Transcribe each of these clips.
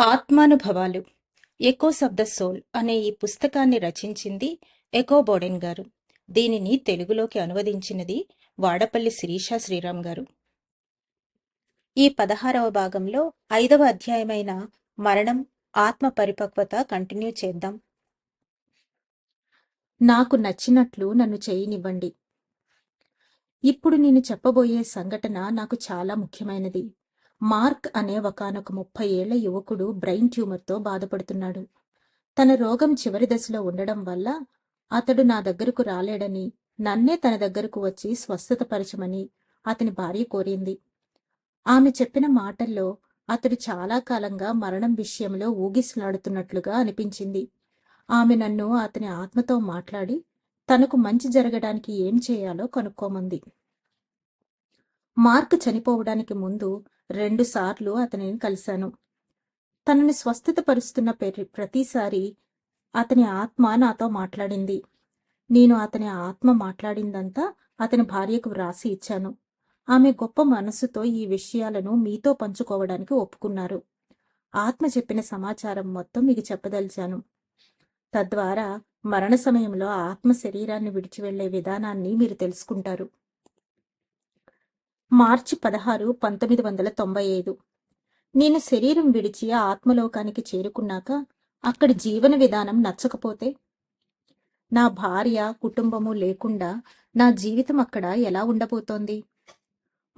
ఆత్మానుభవాలు. Echoes of the soul అనే ఈ పుస్తకాన్ని రచించింది ఎకో బోడెన్ గారు. దీనిని తెలుగులోకి అనువదించినది వాడపల్లి శిరీష శ్రీరామ్ గారు. ఈ పదహారవ భాగంలో ఐదవ అధ్యాయమైన మరణం ఆత్మ పరిపక్వత కంటిన్యూ చేద్దాం. నాకు నచ్చినట్లు నన్ను చేయనివ్వండి. ఇప్పుడు నేను చెప్పబోయే సంఘటన నాకు చాలా ముఖ్యమైనది. మార్క్ అనే ఒకనొక ముప్పై ఏళ్ళ యువకుడు బ్రెయిన్ ట్యూమర్తో బాధపడుతున్నాడు. తన రోగం చివరి దశలో ఉండడం వల్ల అతడు నా దగ్గరకు రాలేడని నన్నే తన దగ్గరకు వచ్చి స్వస్థతపరచమని అతని భార్య కోరింది. ఆమె చెప్పిన మాటల్లో అతడు చాలా కాలంగా మరణం విషయంలో ఊగిసలాడుతున్నట్లుగా అనిపించింది. ఆమె నన్ను అతని ఆత్మతో మాట్లాడి తనకు మంచి జరగడానికి ఏం చేయాలో కనుక్కోమంది. మార్క్ చనిపోవడానికి ముందు రెండుసార్లు అతనిని కలిశాను. తనని స్వస్థతపరుస్తున్న ప్రతిసారి అతని ఆత్మ నాతో మాట్లాడింది. నేను అతని ఆత్మ మాట్లాడిందంతా అతని భార్యకు వ్రాసి ఇచ్చాను. ఆమె గొప్ప మనస్సుతో ఈ విషయాలను మీతో పంచుకోవడానికి ఒప్పుకున్నారు. ఆత్మ చెప్పిన సమాచారం మొత్తం మీకు చెప్పదలిచాను. తద్వారా మరణ సమయంలో ఆత్మ శరీరాన్ని విడిచి వెళ్ళే విధానాన్ని మీరు తెలుసుకుంటారు. మార్చి పదహారు పంతొమ్మిది వందల తొంభై ఐదు. నేను శరీరం విడిచి ఆత్మలోకానికి చేరుకున్నాక అక్కడి జీవన విధానం నచ్చకపోతే? నా భార్య కుటుంబము లేకుండా నా జీవితం అక్కడ ఎలా ఉండబోతోంది?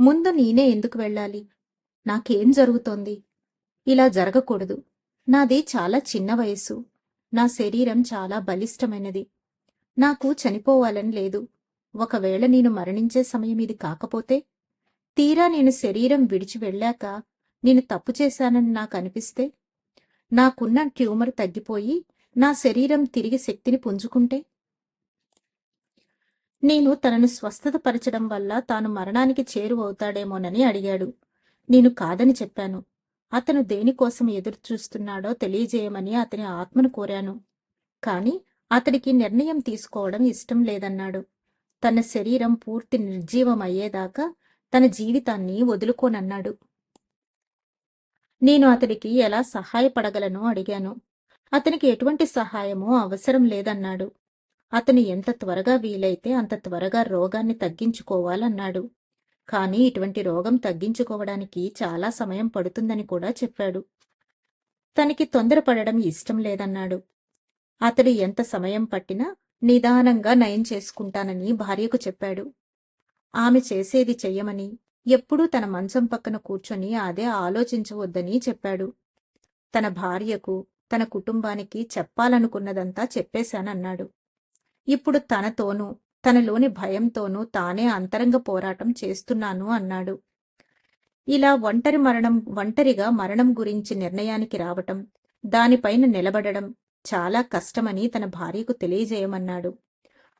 ముందు నేనే ఎందుకు వెళ్ళాలి? నాకేం జరుగుతోంది? ఇలా జరగకూడదు. నాది చాలా చిన్న వయస్సు. నా శరీరం చాలా బలిష్టమైనది. నాకు చనిపోవాలని లేదు. ఒకవేళ నేను మరణించే సమయం ఇది కాకపోతే? తీరా నేను శరీరం విడిచి వెళ్ళాక నేను తప్పు చేశానని నాకు అనిపిస్తే నాకున్న ట్యూమర్ తగ్గిపోయి నా శరీరం తిరిగి శక్తిని పుంజుకుంటే? నేను తనను స్వస్థతపరచడం వల్ల తాను మరణానికి చేరువవుతాడేమోనని అడిగాడు. నేను కాదని చెప్పాను. అతను దేనికోసం ఎదురు చూస్తున్నాడో తెలియజేయమని అతని ఆత్మను కోరాను. కాని అతడికి నిర్ణయం తీసుకోవడం ఇష్టం లేదన్నాడు. తన శరీరం పూర్తి నిర్జీవం అయ్యేదాకా తన జీవితాన్ని వదులుకోనన్నాడు. నేను అతడికి ఎలా సహాయపడగలను అడిగాను. అతనికి ఎటువంటి సహాయమూ అవసరం లేదన్నాడు. అతను ఎంత త్వరగా వీలైతే అంత త్వరగా రోగాన్ని తగ్గించుకోవాలన్నాడు. కానీ ఇటువంటి రోగం తగ్గించుకోవడానికి చాలా సమయం పడుతుందని కూడా చెప్పాడు. తనకి తొందరపడడం ఇష్టం లేదన్నాడు. అతడు ఎంత సమయం పట్టినా నిదానంగా నయం చేసుకుంటానని భార్యకు చెప్పాడు. ఆమె చేసేది చెయ్యమని ఎప్పుడూ తన మంచం పక్కన కూర్చొని అదే ఆలోచించవద్దని చెప్పాడు. తన భార్యకు తన కుటుంబానికి చెప్పాలనుకున్నదంతా చెప్పేశానన్నాడు. ఇప్పుడు తనతోనూ తనలోని భయంతోనూ తానే అంతరంగ పోరాటం చేస్తున్నాను అన్నాడు. ఇలా ఒంటరి మరణం ఒంటరిగా మరణం గురించి నిర్ణయానికి రావటం దానిపైన నిలబడడం చాలా కష్టమని తన భార్యకు తెలియజేయమన్నాడు.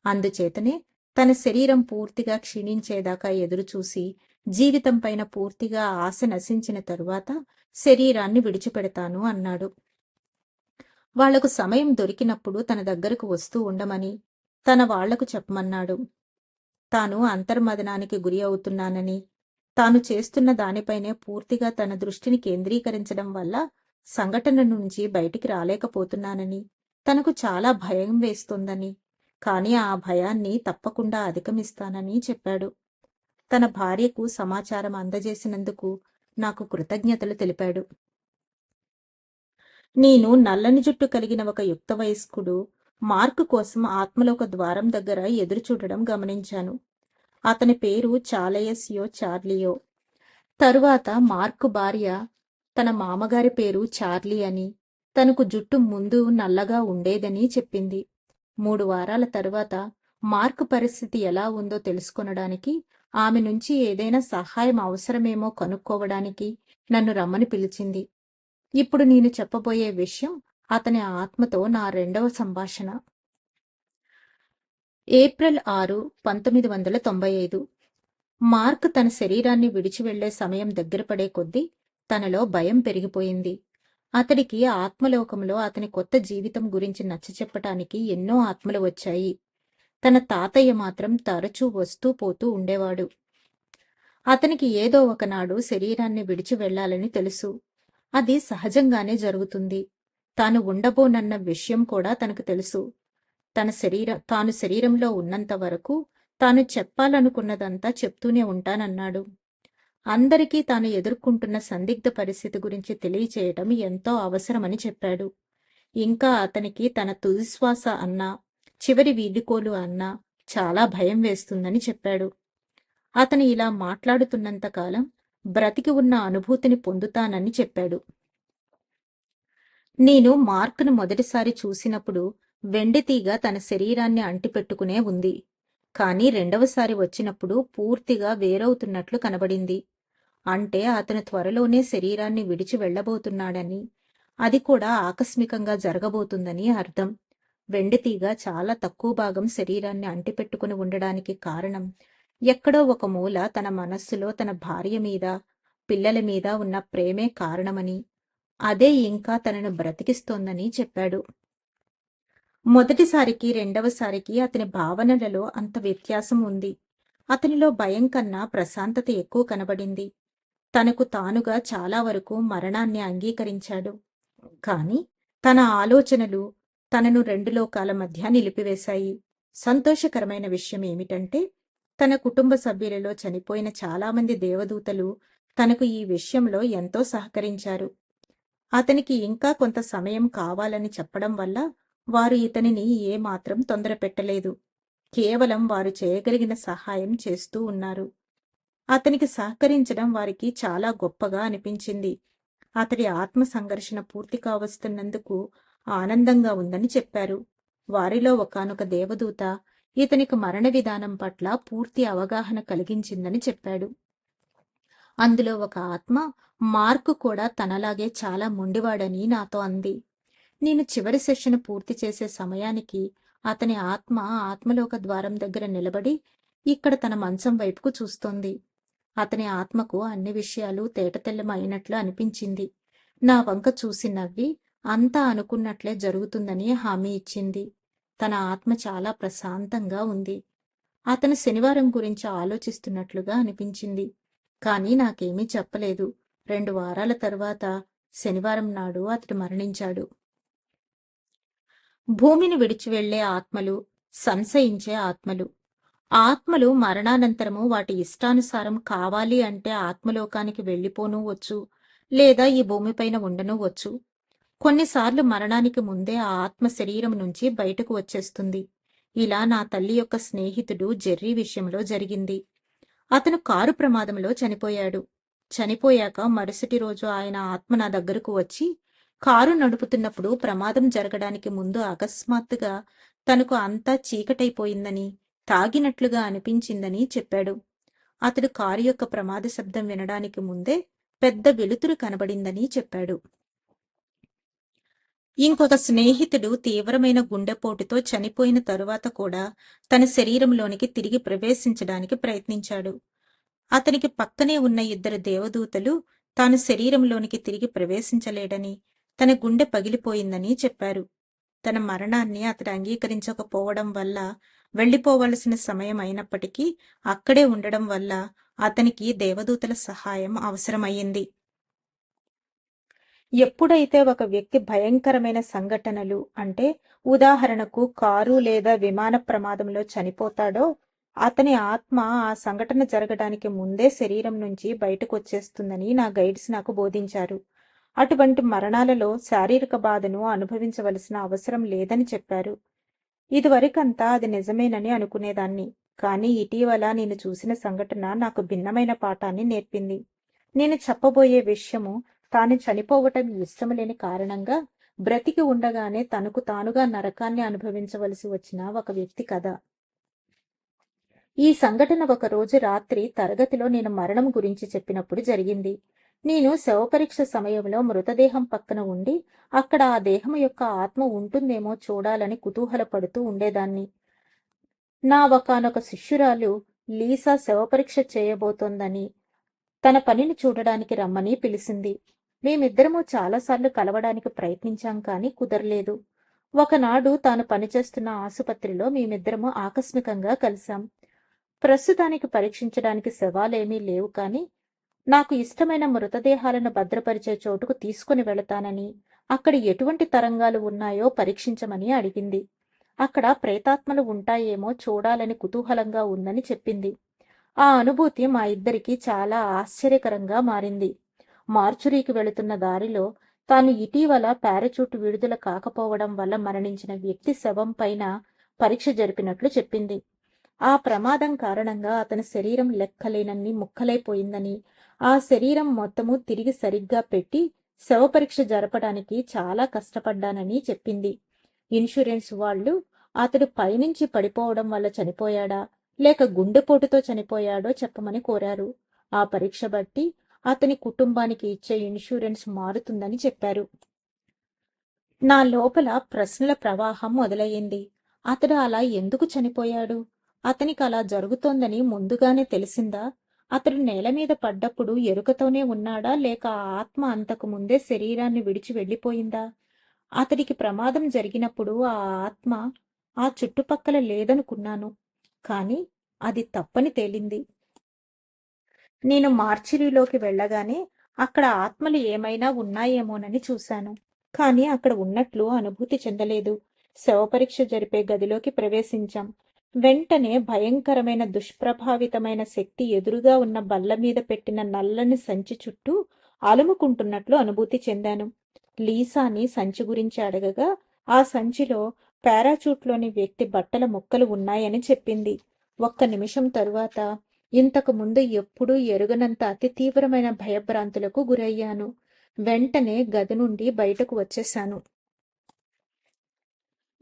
అందుచేతనే తన శరీరం పూర్తిగా క్షీణించేదాకా ఎదురుచూసి జీవితం పైన పూర్తిగా ఆశ నశించిన తరువాత శరీరాన్ని విడిచిపెడతాను అన్నాడు. వాళ్ళకు సమయం దొరికినప్పుడు తన దగ్గరకు వస్తూ ఉండమని తన వాళ్ళకు చెప్పమన్నాడు. తాను అంతర్మదనానికి గురి అవుతున్నానని తాను చేస్తున్న దానిపైనే పూర్తిగా తన దృష్టిని కేంద్రీకరించడం వల్ల సంఘటన నుంచి బయటికి రాలేకపోతున్నానని తనకు చాలా భయం వేస్తోందని కానీ ఆ భయాన్ని తప్పకుండా అధిగమిస్తానని చెప్పాడు. తన భార్యకు సమాచారం అందజేసినందుకు నాకు కృతజ్ఞతలు తెలిపాడు. నేను నల్లని జుట్టు కలిగిన ఒక యుక్త వయస్కుడు మార్క్ కోసం ఆత్మలోక ద్వారం దగ్గర ఎదురుచూడడం గమనించాను. అతని పేరు చాలయస్యో చార్లియో. తరువాత మార్క్ భార్య తన మామగారి పేరు చార్లీ అని తనకు జుట్టు ముందు నల్లగా ఉండేదని చెప్పింది. మూడు వారాల తరువాత మార్క్ పరిస్థితి ఎలా ఉందో తెలుసుకొనడానికి ఆమె నుంచి ఏదైనా సహాయం అవసరమేమో కనుక్కోవడానికి నన్ను రమ్మని పిలిచింది. ఇప్పుడు నేను చెప్పబోయే విషయం అతని ఆత్మతో నా రెండవ సంభాషణ. ఏప్రిల్ ఆరు పంతొమ్మిది వందల తొంభై ఐదు. మార్క్ తన శరీరాన్ని విడిచి వెళ్ళే సమయం దగ్గర పడే కొద్దీ తనలో భయం పెరిగిపోయింది. అతడికి ఆత్మలోకంలో అతని కొత్త జీవితం గురించి నచ్చచెప్పటానికి ఎన్నో ఆత్మలు వచ్చాయి. తన తాతయ్య మాత్రం తరచూ వస్తూ పోతూ ఉండేవాడు. అతనికి ఏదో ఒకనాడు శరీరాన్ని విడిచి వెళ్ళాలని తెలుసు. అది సహజంగానే జరుగుతుంది. తాను ఉండబోనన్న విషయం కూడా తనకు తెలుసు. తన శరీర తాను శరీరంలో ఉన్నంత వరకు తాను చెప్పాలనుకున్నదంతా చెప్తూనే ఉంటానన్నాడు. అందరికీ తాను ఎదుర్కొంటున్న సందిగ్ధ పరిస్థితి గురించి తెలియచేయటం ఎంతో అవసరమని చెప్పాడు. ఇంకా అతనికి తన తుదిశ్వాస అన్నా చివరి వీలుకోలు అన్నా చాలా భయం వేస్తుందని చెప్పాడు. అతను ఇలా మాట్లాడుతున్నంత కాలం బ్రతికి ఉన్న అనుభూతిని పొందుతానని చెప్పాడు. నేను మార్క్ను మొదటిసారి చూసినప్పుడు వెండితీగ తన శరీరాన్ని అంటిపెట్టుకునే ఉంది. కానీ రెండవసారి వచ్చినప్పుడు పూర్తిగా వేరవుతున్నట్లు కనబడింది. అంటే అతను త్వరలోనే శరీరాన్ని విడిచి వెళ్ళబోతున్నాడని. అది కూడా ఆకస్మికంగా జరగబోతుందని అర్థం. వెండితీగ చాలా తక్కువ భాగం శరీరాన్ని అంటిపెట్టుకుని ఉండడానికి కారణం. ఎక్కడో ఒక మూల తన మనస్సులో తన భార్య మీద పిల్లల మీద ఉన్న ప్రేమే కారణమని. అదే ఇంకా తనను బ్రతికిస్తోందని చెప్పాడు. మొదటిసారికి రెండవసారికి అతని భావనలలో అంత వ్యత్యాసం ఉంది. అతనిలో భయం కన్నా ప్రశాంతత ఎక్కువ కనబడింది. తనకు తానుగా చాలా వరకు మరణాన్ని అంగీకరించాడు. కాని తన ఆలోచనలు తనను రెండు లోకాల మధ్య నిలిపివేశాయి. సంతోషకరమైన విషయం ఏమిటంటే తన కుటుంబ సభ్యులలో చనిపోయిన చాలామంది దేవదూతలు తనకు ఈ విషయంలో ఎంతో సహకరించారు. అతనికి ఇంకా కొంత సమయం కావాలని చెప్పడం వల్ల వారు ఇతనిని ఏమాత్రం తొందర పెట్టలేదు కేవలం వారు చేయగలిగిన సహాయం చేస్తూ ఉన్నారు. అతనికి సహకరించడం వారికి చాలా గొప్పగా అనిపించింది. అతడి ఆత్మ సంఘర్షణ పూర్తి కావస్తున్నందుకు ఆనందంగా ఉందని చెప్పారు. వారిలో ఒకనొక దేవదూత ఇతనికి మరణ విధానం పట్ల పూర్తి అవగాహన కలిగించిందని చెప్పాడు. అందులో ఒక ఆత్మ మార్కు కూడా తనలాగే చాలా మొండివాడని నాతో అంది. నేను చివరి సెషన్ పూర్తి చేసే సమయానికి అతని ఆత్మ ఆత్మలోక ద్వారం దగ్గర నిలబడి ఇక్కడ తన మంచం వైపుకు చూస్తోంది. అతని ఆత్మకు అన్ని విషయాలు తేటతెల్లం అయినట్లు అనిపించింది. నా వంక చూసి నవ్వి అంతా అనుకున్నట్లే జరుగుతుందని హామీ ఇచ్చింది. తన ఆత్మ చాలా ప్రశాంతంగా ఉంది. అతను శనివారం గురించి ఆలోచిస్తున్నట్లుగా అనిపించింది. కానీ నాకేమీ చెప్పలేదు. రెండు వారాల తర్వాత శనివారం నాడు అతడు మరణించాడు. భూమిని విడిచి వెళ్ళే ఆత్మలు సంశయించే ఆత్మలు. ఆత్మలు మరణానంతరము వాటి ఇష్టానుసారం కావాలి అంటే ఆత్మలోకానికి వెళ్ళిపోను వచ్చు లేదా ఈ భూమిపైన ఉండను వచ్చు. కొన్నిసార్లు మరణానికి ముందే ఆ ఆత్మ శరీరం నుంచి బయటకు వచ్చేస్తుంది. ఇలా నా తల్లి యొక్క స్నేహితుడు జెర్రీ విషయంలో జరిగింది. అతను కారు ప్రమాదంలో చనిపోయాడు. చనిపోయాక మరుసటి రోజు ఆయన ఆత్మ నా దగ్గరకు వచ్చి కారు నడుపుతున్నప్పుడు ప్రమాదం జరగడానికి ముందు అకస్మాత్తుగా తనకు అంతా చీకటైపోయిందని తాగినట్లుగా అనిపించిందని చెప్పాడు. అతడు కారు యొక్క ప్రమాద శబ్దం వినడానికి ముందే పెద్ద వెలుతురు కనబడిందని చెప్పాడు. ఇంకొక స్నేహితుడు తీవ్రమైన గుండెపోటుతో చనిపోయిన తరువాత కూడా తన శరీరంలోనికి తిరిగి ప్రవేశించడానికి ప్రయత్నించాడు. అతనికి పక్కనే ఉన్న ఇద్దరు దేవదూతలు తాను శరీరంలోనికి తిరిగి ప్రవేశించలేడని తన గుండె పగిలిపోయిందని చెప్పారు. తన మరణాన్ని అతడు అంగీకరించకపోవడం వల్ల వెళ్ళిపోవలసిన సమయం అయినప్పటికీ అక్కడే ఉండడం వల్ల అతనికి దేవదూతల సహాయం అవసరమయ్యింది. ఎప్పుడైతే ఒక వ్యక్తి భయంకరమైన సంఘటనలు అంటే ఉదాహరణకు కారు లేదా విమాన ప్రమాదంలో చనిపోతాడో అతని ఆత్మ ఆ సంఘటన జరగడానికి ముందే శరీరం నుంచి బయటకు వచ్చేస్తుందని నా గైడ్స్ నాకు బోధించారు. అటువంటి మరణాలలో శారీరక బాధను అనుభవించవలసిన అవసరం లేదని చెప్పారు. ఇదివరకంతా అది నిజమేనని అనుకునేదాన్ని. కానీ ఇటీవల నేను చూసిన సంఘటన నాకు భిన్నమైన పాఠాన్ని నేర్పింది. నేను చెప్పబోయే విషయము తాను చనిపోవటం ఇష్టం లేని కారణంగా బ్రతికి ఉండగానే తనకు తానుగా నరకాన్ని అనుభవించవలసి వచ్చిన ఒక వ్యక్తి కథ. ఈ సంఘటన ఒక రోజు రాత్రి తరగతిలో నేను మరణం గురించి చెప్పినప్పుడు జరిగింది. నేను శవపరీక్ష సమయంలో మృతదేహం పక్కన ఉండి అక్కడ ఆ దేహం యొక్క ఆత్మ ఉంటుందేమో చూడాలని కుతూహలపడుతూ ఉండేదాన్ని. నా ఒకనొక శిష్యురాలు లీసా శవపరీక్ష చేయబోతోందని తన పనిని చూడడానికి రమ్మని పిలిచింది మేమిద్దరము చాలాసార్లు కలవడానికి ప్రయత్నించాం కానీ కుదరలేదు. ఒకనాడు తాను పనిచేస్తున్న ఆసుపత్రిలో మేమిద్దరము ఆకస్మికంగా కలిశాం. ప్రస్తుతానికి పరీక్షించడానికి శవాలేమీ లేవు కానీ నాకు ఇష్టమైన మృతదేహాలను భద్రపరిచే చోటుకు తీసుకుని వెళతానని అక్కడ ఎటువంటి తరంగాలు ఉన్నాయో పరీక్షించమని అడిగింది. అక్కడ ప్రేతాత్మలు ఉంటాయేమో చూడాలని కుతూహలంగా ఉందని చెప్పింది. ఆ అనుభూతి మా ఇద్దరికీ చాలా ఆశ్చర్యకరంగా మారింది. మార్చురీకి వెళుతున్న దారిలో తాను ఇటీవల పారాచూట్ విడుదల కాకపోవడం వల్ల మరణించిన వ్యక్తి శవం పైన పరీక్ష జరిపినట్లు చెప్పింది. ఆ ప్రమాదం కారణంగా అతని శరీరం లెక్కలేనన్ని ముక్కలైపోయిందని ఆ శరీరం మొత్తము తిరిగి సరిగ్గా పెట్టి శవ పరీక్ష జరపడానికి చాలా కష్టపడ్డానని చెప్పింది. ఇన్సూరెన్స్ వాళ్ళు అతడు పైనుంచి పడిపోవడం వల్ల చనిపోయాడా లేక గుండెపోటుతో చనిపోయాడో చెప్పమని కోరారు. ఆ పరీక్ష బట్టి అతని కుటుంబానికి ఇచ్చే ఇన్సూరెన్స్ మారుతుందని చెప్పారు. నా లోపల ప్రశ్నల ప్రవాహం మొదలయ్యింది. అతడు అలా ఎందుకు చనిపోయాడు? అతనికి అలా జరుగుతోందని ముందుగానే తెలిసిందా? అతడు నేల మీద పడ్డప్పుడు ఎరుకతోనే ఉన్నాడా? లేక ఆత్మ అంతకు ముందే శరీరాన్ని విడిచి వెళ్ళిపోయిందా? అతడికి ప్రమాదం జరిగినప్పుడు ఆ ఆత్మ ఆ చుట్టుపక్కల లేదనుకున్నాను. కానీ అది తప్పని తేలింది. నేను మార్చిరీలోకి వెళ్ళగానే అక్కడ ఆత్మలు ఏమైనా ఉన్నాయేమోనని చూశాను. కానీ అక్కడ ఉన్నట్లు అనుభూతి చెందలేదు. శవపరీక్ష జరిపే గదిలోకి ప్రవేశించాం. వెంటనే భయంకరమైన దుష్ప్రభావితమైన శక్తి ఎదురుగా ఉన్న బల్ల మీద పెట్టిన నల్లని సంచి చుట్టూ అలుముకుంటున్నట్లు అనుభూతి చెందాను. లీసాని సంచి గురించి అడగగా ఆ సంచిలో పారాచూట్లోని వ్యక్తి బట్టల ముక్కలు ఉన్నాయని చెప్పింది. ఒక్క నిమిషం తరువాత ఇంతకు ముందు ఎప్పుడూ ఎరుగనంత అతి తీవ్రమైన భయభ్రాంతులకు గురయ్యాను. వెంటనే గది నుండి బయటకు వచ్చేశాను.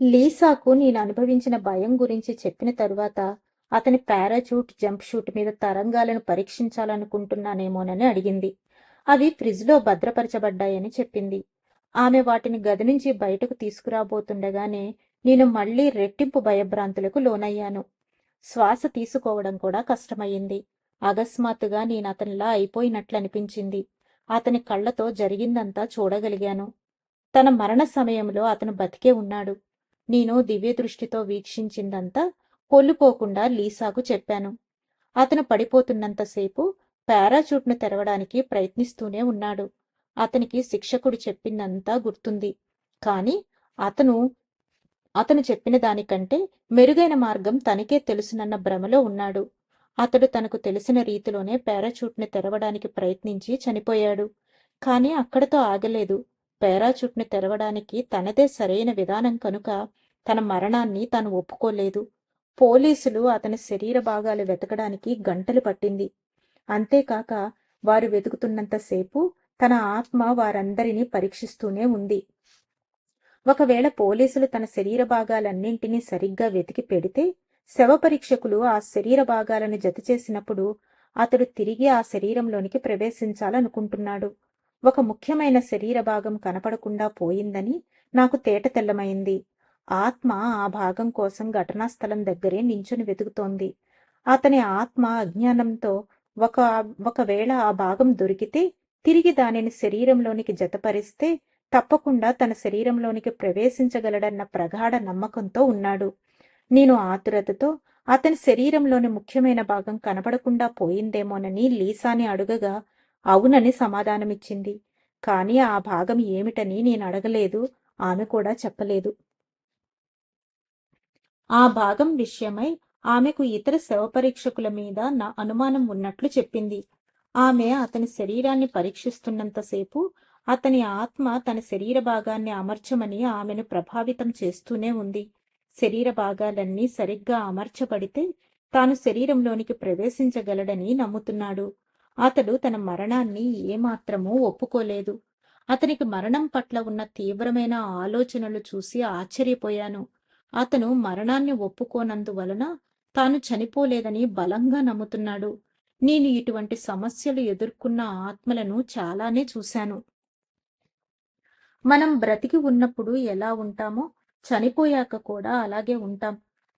లీసాకు నేను అనుభవించిన భయం గురించి చెప్పిన తరువాత అతని పారాచూట్ జంప్ షూట్ మీద తరంగాలను పరీక్షించాలనుకుంటున్నానేమోనని అడిగింది. అవి ఫ్రిజ్లో భద్రపరచబడ్డాయని చెప్పింది. ఆమె వాటిని గది నుంచి బయటకు తీసుకురాబోతుండగానే నేను మళ్ళీ రెట్టింపు భయభ్రాంతులకు లోనయ్యాను. శ్వాస తీసుకోవడం కూడా కష్టమయ్యింది. అకస్మాత్తుగా నేను అతనిలా అయిపోయినట్లు అనిపించింది అతని కళ్ళతో జరిగిందంతా చూడగలిగాను. తన మరణ సమయంలో అతను బతికే ఉన్నాడు. నేను దివ్య దృష్టితో వీక్షించిందంతా కొల్లుపోకుండా లీసాకు చెప్పాను. అతను పడిపోతున్నంతసేపు పారాచూట్ను తెరవడానికి ప్రయత్నిస్తూనే ఉన్నాడు. అతనికి శిక్షకుడు చెప్పిందంతా గుర్తుంది. కానీ అతను అతను చెప్పిన దానికంటే మెరుగైన మార్గం తనకే తెలుసునన్న భ్రమలో ఉన్నాడు. అతడు తనకు తెలిసిన రీతిలోనే పారాచూట్ని తెరవడానికి ప్రయత్నించి చనిపోయాడు. కానీ అక్కడతో ఆగలేదు. పారాచూట్ని తెరవడానికి తనదే సరైన విధానం కనుక తన మరణాన్ని తాను ఒప్పుకోలేదు. పోలీసులు అతని శరీర భాగాలు వెతకడానికి గంటలు పట్టింది. అంతేకాక వారు వెతుకుతున్నంతసేపు తన ఆత్మ వారందరినీ పరీక్షిస్తూనే ఉంది. ఒకవేళ పోలీసులు తన శరీర భాగాలన్నింటినీ సరిగ్గా వెతికి పెడితే శవ పరీక్షకులు ఆ శరీర భాగాలను జత చేసినప్పుడు అతడు తిరిగి ఆ శరీరంలోనికి ప్రవేశించాలనుకుంటున్నాడు. ఒక ముఖ్యమైన శరీర భాగం కనపడకుండా పోయిందని నాకు తేట తెల్లమైంది. ఆత్మ ఆ భాగం కోసం ఘటనా స్థలం దగ్గరే నించుని వెతుకుతోంది. అతని ఆత్మ అజ్ఞానంతో ఒక ఒకవేళ ఆ భాగం దొరికితే తిరిగి దానిని శరీరంలోనికి జతపరిస్తే తప్పకుండా తన శరీరంలోనికి ప్రవేశించగలడన్న ప్రగాఢ నమ్మకంతో ఉన్నాడు. నేను ఆతురతతో అతని శరీరంలోని ముఖ్యమైన భాగం కనపడకుండా పోయిందేమోనని లీసాని అడుగగా అవునని సమాధానమిచ్చింది. కానీ ఆ భాగం ఏమిటని నేను అడగలేదు ఆమె కూడా చెప్పలేదు. ఆ భాగం విషయమై ఆమెకు ఇతర శవపరీక్షకుల మీద నా అనుమానం ఉన్నట్లు చెప్పింది. ఆమె అతని శరీరాన్ని పరీక్షిస్తున్నంతసేపు అతని ఆత్మ తన శరీర భాగాన్ని అమర్చమని ఆమెను ప్రభావితం చేస్తూనే ఉంది. శరీర భాగాలన్నీ సరిగ్గా అమర్చబడితే తాను శరీరంలోనికి ప్రవేశించగలడని నమ్ముతున్నాడు. అతడు తన మరణాన్ని ఏమాత్రమూ ఒప్పుకోలేదు. అతనికి మరణం పట్ల ఉన్న తీవ్రమైన ఆలోచనలు చూసి ఆశ్చర్యపోయాను. అతను మరణాన్ని ఒప్పుకోనందువలన తాను చనిపోలేదని బలంగా నమ్ముతున్నాడు. నేను ఇటువంటి సమస్యలు ఎదుర్కొన్న ఆత్మలను చాలానే చూశాను. మనం బ్రతికి ఉన్నప్పుడు ఎలా ఉంటామో చనిపోయాక కూడా అలాగే ఉంటాం.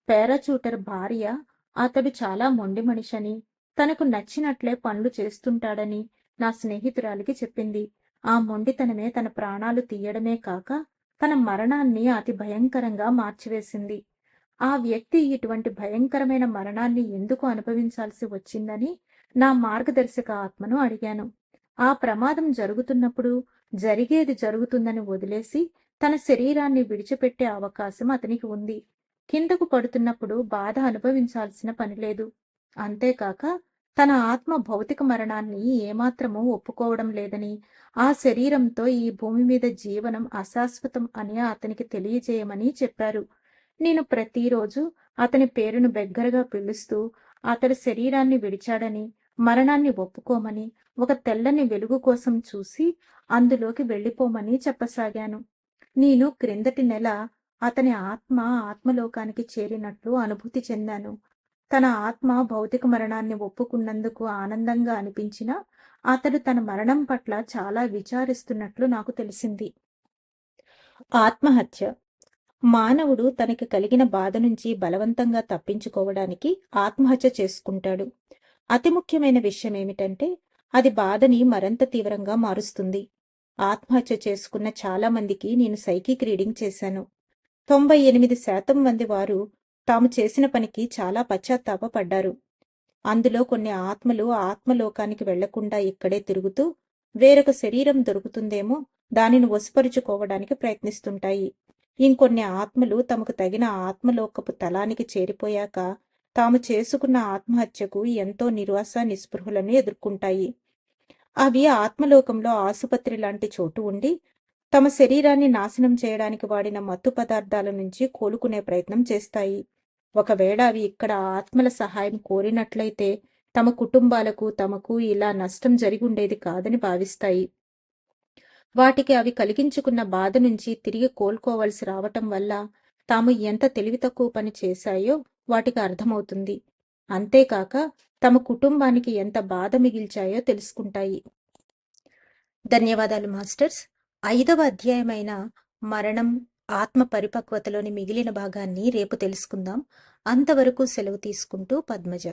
పేరాచూటర్ భార్య అతడు చాలా మొండి మనిషని తనకు నచ్చినట్లే పనులు చేస్తుంటాడని నా స్నేహితురాలికి చెప్పింది. ఆ మొండితనమే తన ప్రాణాలు తీయడమే కాక తన మరణాన్ని అతి భయంకరంగా మార్చివేసింది. ఆ వ్యక్తి ఇటువంటి భయంకరమైన మరణాన్ని ఎందుకు అనుభవించాల్సి వచ్చిందని నా మార్గదర్శక ఆత్మను అడిగాను. ఆ ప్రమాదం జరుగుతున్నప్పుడు జరిగేది జరుగుతుందని వదిలేసి తన శరీరాన్ని విడిచిపెట్టే అవకాశం అతనికి ఉంది. కిందకు పడుతున్నప్పుడు బాధ అనుభవించాల్సిన పని లేదు. అంతేకాక తన ఆత్మ భౌతిక మరణాన్ని ఏమాత్రమూ ఒప్పుకోవడం లేదని ఆ శరీరంతో ఈ భూమి మీద జీవనం అశాశ్వతం అని అతనికి తెలియజేయమని చెప్పారు. నేను ప్రతిరోజు అతని పేరును బెగ్గరగా పిలుస్తూ అతడి శరీరాన్ని విడిచాడని మరణాన్ని ఒప్పుకోమని ఒక తెల్లని వెలుగు కోసం చూసి అందులోకి వెళ్ళిపోమని చెప్పసాగాను. నేను క్రిందటి నెల అతని ఆత్మ ఆత్మలోకానికి చేరినట్లు అనుభూతి చెందాను. తన ఆత్మ భౌతిక మరణాన్ని ఒప్పుకున్నందుకు ఆనందంగా అనిపించినా అతడు తన మరణం పట్ల చాలా విచారిస్తున్నట్లు నాకు తెలిసింది. ఆత్మహత్య. మానవుడు తనకి కలిగిన బాధ నుంచి బలవంతంగా తప్పించుకోవడానికి ఆత్మహత్య చేసుకుంటాడు. అతి ముఖ్యమైన విషయం ఏమిటంటే అది బాధని మరింత తీవ్రంగా మారుస్తుంది. ఆత్మహత్య చేసుకున్న చాలా మందికి నేను సైకిక్ రీడింగ్ చేశాను. తొంభై ఎనిమిది శాతం మంది వారు తాము చేసిన పనికి చాలా పశ్చాత్తాపపడ్డారు. అందులో కొన్ని ఆత్మలు ఆత్మలోకానికి వెళ్ళకుండా ఇక్కడే తిరుగుతూ వేరొక శరీరం దొరుకుతుందేమో దానిని వసుపరుచుకోవడానికి ప్రయత్నిస్తుంటాయి. ఇంకొన్ని ఆత్మలు తమకు తగిన ఆత్మలోకపు తలానికి చేరిపోయాక తాము చేసుకున్న ఆత్మహత్యకు ఎంతో నిరాశ నిస్పృహలను ఎదుర్కొంటాయి. అవి ఆత్మలోకంలో ఆసుపత్రి లాంటి చోటు ఉండి తమ శరీరాన్ని నాశనం చేయడానికి వాడిన మత్తు పదార్థాల నుంచి కోలుకునే ప్రయత్నం చేస్తాయి. ఒకవేళ అవి ఇక్కడ ఆత్మల సహాయం కోరినట్లయితే తమ కుటుంబాలకు తమకు ఇలా నష్టం జరిగి ఉండేది కాదని భావిస్తాయి. వాటికి అవి కలిగించుకున్న బాధ నుంచి తిరిగి కోలుకోవలసి రావటం వల్ల తాము ఎంత తెలివి తక్కువ పని చేశాయో వాటికి అర్థమవుతుంది. అంతేకాక తమ కుటుంబానికి ఎంత బాధ మిగిల్చాయో తెలుసుకుంటాయి. ధన్యవాదాలు మాస్టర్స్. ఐదవ అధ్యాయమైన మరణం ఆత్మ పరిపక్వతలోని మిగిలిన భాగాన్ని రేపు తెలుసుకుందాం. అంతవరకు సెలవు తీసుకుంటూ పద్మజ.